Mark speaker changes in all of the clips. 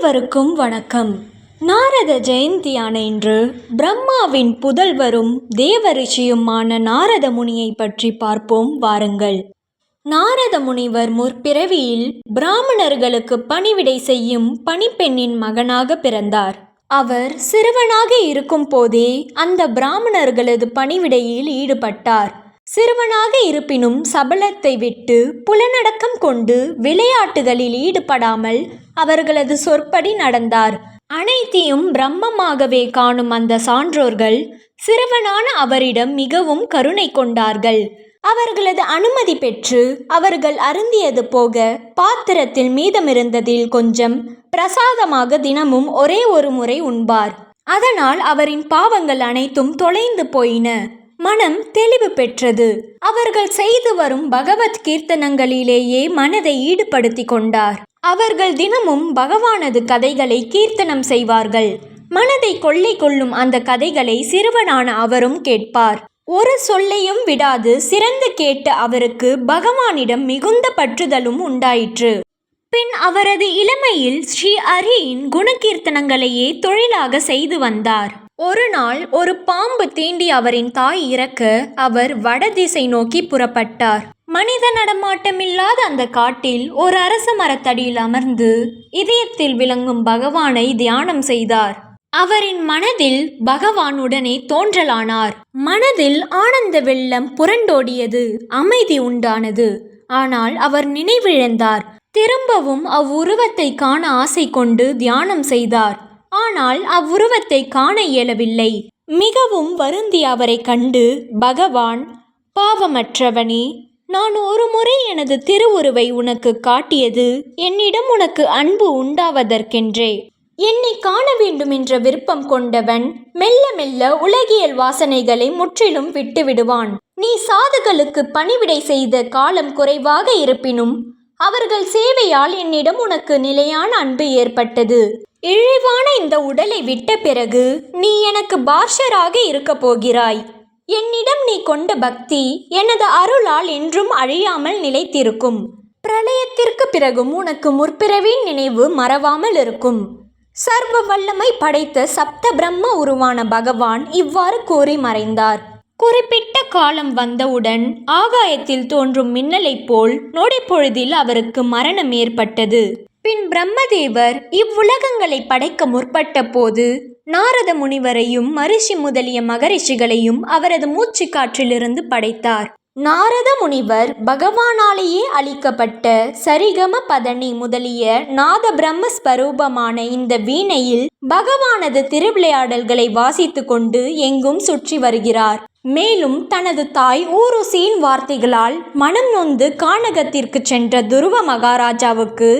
Speaker 1: அனைவருக்கும் வணக்கம். நாரத ஜெயந்தியான இன்று பிரம்மாவின் புதல்வரும் தேவரிஷியுமான நாரத முனியை பற்றி பார்ப்போம் வாருங்கள். நாரத முனிவர் முற்பிறவியில் பிராமணர்களுக்கு பணிவிடை செய்யும் பணிப்பெண்ணின் மகனாக பிறந்தார். அவர் சிறுவனாக இருக்கும் போதே அந்த பிராமணர்களது பணிவிடையில் ஈடுபட்டார். சிறுவனாக இருப்பினும் சபலத்தை விட்டு புலனடக்கம் கொண்டு விளையாட்டுகளில் ஈடுபடாமல் அவர்களது சொற்படி நடந்தார். அனைத்தையும் பிரம்மமாகவே காணும் அந்த சான்றோர்கள் சிறுவனான அவரிடம் மிகவும் கருணை கொண்டார்கள். அவர்களது அனுமதி பெற்று அவர்கள் அருந்தியது போக பாத்திரத்தில் மீதமிருந்ததில் கொஞ்சம் பிரசாதமாக தினமும் ஒரே ஒரு முறை உண்பார். அதனால் அவரின் பாவங்கள் அனைத்தும் தொலைந்து போயின. மனம் தெளிவு பெற்றது. அவர்கள் செய்து வரும் பகவத் கீர்த்தனங்களிலேயே மனதை ஈடுபடுத்தி கொண்டார். அவர்கள் தினமும் பகவானது கதைகளை கீர்த்தனம் செய்வார்கள். மனதை கொள்ளை கொள்ளும் அந்த கதைகளை சிறுவனான அவரும் கேட்பார். ஒரு சொல்லையும் விடாது சிறந்து கேட்ட அவருக்கு பகவானிடம் மிகுந்த பற்றுதலும் உண்டாயிற்று. பின் அவரது இளமையில் ஸ்ரீ ஹரியின் குணகீர்த்தனங்களையே தொழிலாக செய்து வந்தார். ஒரு நாள் ஒரு பாம்பு தீண்டி அவரின் தாய் இறக்க அவர் வடதிசை நோக்கி புறப்பட்டார். மனித நடமாட்டமில்லாத அந்த காட்டில் ஒரு அரச மரத்தடியில் அமர்ந்து இதயத்தில் விளங்கும் பகவானை தியானம் செய்தார். அவரின் மனதில் பகவான் உடனே தோன்றலானார். மனதில் ஆனந்த வெள்ளம் புரண்டோடியது அமைதி உண்டானது. ஆனால் அவர் நினைவிழந்தார். திரும்பவும் அவ்வுருவத்தை காண ஆசை கொண்டு தியானம் செய்தார். ஆனால் அவ்வுருவத்தை காண இயலவில்லை. மிகவும் வருந்தி அவரை கண்டு பகவான் பாவமற்றவனே நான் ஒரு முறை எனது திருவுருவை உனக்கு காட்டியது என்னிடம் உனக்கு அன்பு உண்டாவதற்கென்றே. என்னை காண வேண்டும் என்ற விருப்பம் கொண்டவன் மெல்ல மெல்ல உலகியல் வாசனைகளை முற்றிலும் விட்டுவிடுவான். நீ சாதுகளுக்கு பணிவிடை செய்த காலம் குறைவாக இருப்பினும் அவர்கள் சேவையால் என்னிடம் உனக்கு நிலையான அன்பு ஏற்பட்டது. இழிவான இந்த உடலை விட்ட பிறகு நீ எனக்கு பாஷராக இருக்கப் போகிறாய். என்னிடம் நீ கொண்ட பக்தி எனது அருளால் என்றும் அழியாமல் நிலைத்திருக்கும். பிரளயத்திற்கு பிறகும் உனக்கு முற்பிறவின் நினைவு மறவாமல் இருக்கும். சர்வ வல்லமை படைத்த சப்த பிரம்ம உருவான பகவான் இவ்வாறு கூறி மறைந்தார். குறிப்பிட்ட காலம் வந்தவுடன் ஆகாயத்தில் தோன்றும் மின்னலைப் போல் நொடிப்பொழுதில் அவருக்கு மரணம் ஏற்பட்டது. பின் பிரம்மதேவர் இவ்வுலகங்களை படைக்க முற்பட்ட போது நாரத முனிவரையும் மரிஷி முதலிய மகரிஷிகளையும் அவரது மூச்சு காற்றிலிருந்து படைத்தார். நாரத முனிவர் பகவானாலேயே அளிக்கப்பட்ட சரிகம பதனி முதலிய நாத பிரம்ம ஸ்வரூபமான இந்த வீணையில் பகவானது திருவிளையாடல்களை வாசித்து கொண்டு எங்கும் சுற்றி வருகிறார். மேலும் தனது தாய் ஊருசியின் வார்த்தைகளால் மனம் நொந்து கானகத்திற்கு சென்ற துருவ மகாராஜாவுக்கு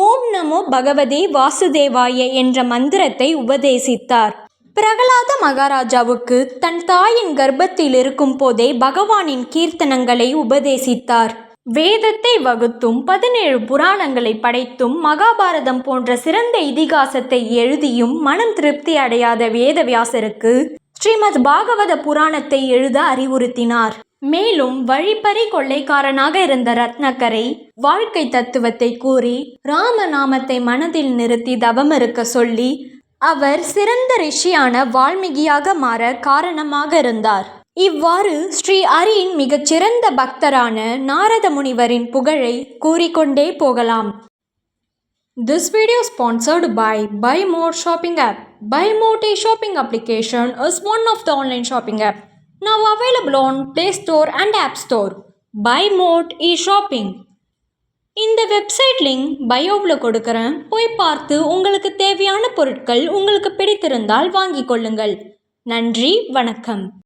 Speaker 1: ஓம் நமோ பகவதே வாசுதேவாய என்ற மந்திரத்தை உபதேசித்தார். பிரகலாத மகாராஜாவுக்கு தன் தாயின் கர்ப்பத்தில் இருக்கும் போதே பகவானின் கீர்த்தனங்களை உபதேசித்தார். வேதத்தை வகுத்தும் பதினேழு புராணங்களை படைத்தும் மகாபாரதம் போன்ற சிறந்த இதிகாசத்தை எழுதியும் மனம் திருப்தி அடையாத வேதவியாசருக்கு ஸ்ரீமத் பாகவத புராணத்தை எழுத அறிவுறுத்தினார். மேலும் வழிப்பறி கொள்ளைக்காரனாக இருந்த ரத்னக்கரை வாழ்க்கை தத்துவத்தை கூறி ராமநாமத்தை மனதில் நிறுத்தி தவம் இருக்க சொல்லி அவர் சிறந்த ரிஷியான வால்மீகியாக மாற காரணமாக இருந்தார். இவ்வாறு ஸ்ரீ அரியின் மிகச்சிறந்த பக்தரான நாரத முனிவரின் புகழை கூறிக்கொண்டே போகலாம். This video is sponsored by Buy More Shopping app. Buy More shopping application is one of the online shopping app now available on Play Store and App Store. Buy More e-shopping. இந்த website link பயோவில் கொடுக்குறேன் போய் பார்த்து உங்களுக்கு தேவையான பொருட்கள் உங்களுக்கு பிடித்திருந்தால் வாங்கிக் கொள்ளுங்கள் நன்றி வணக்கம்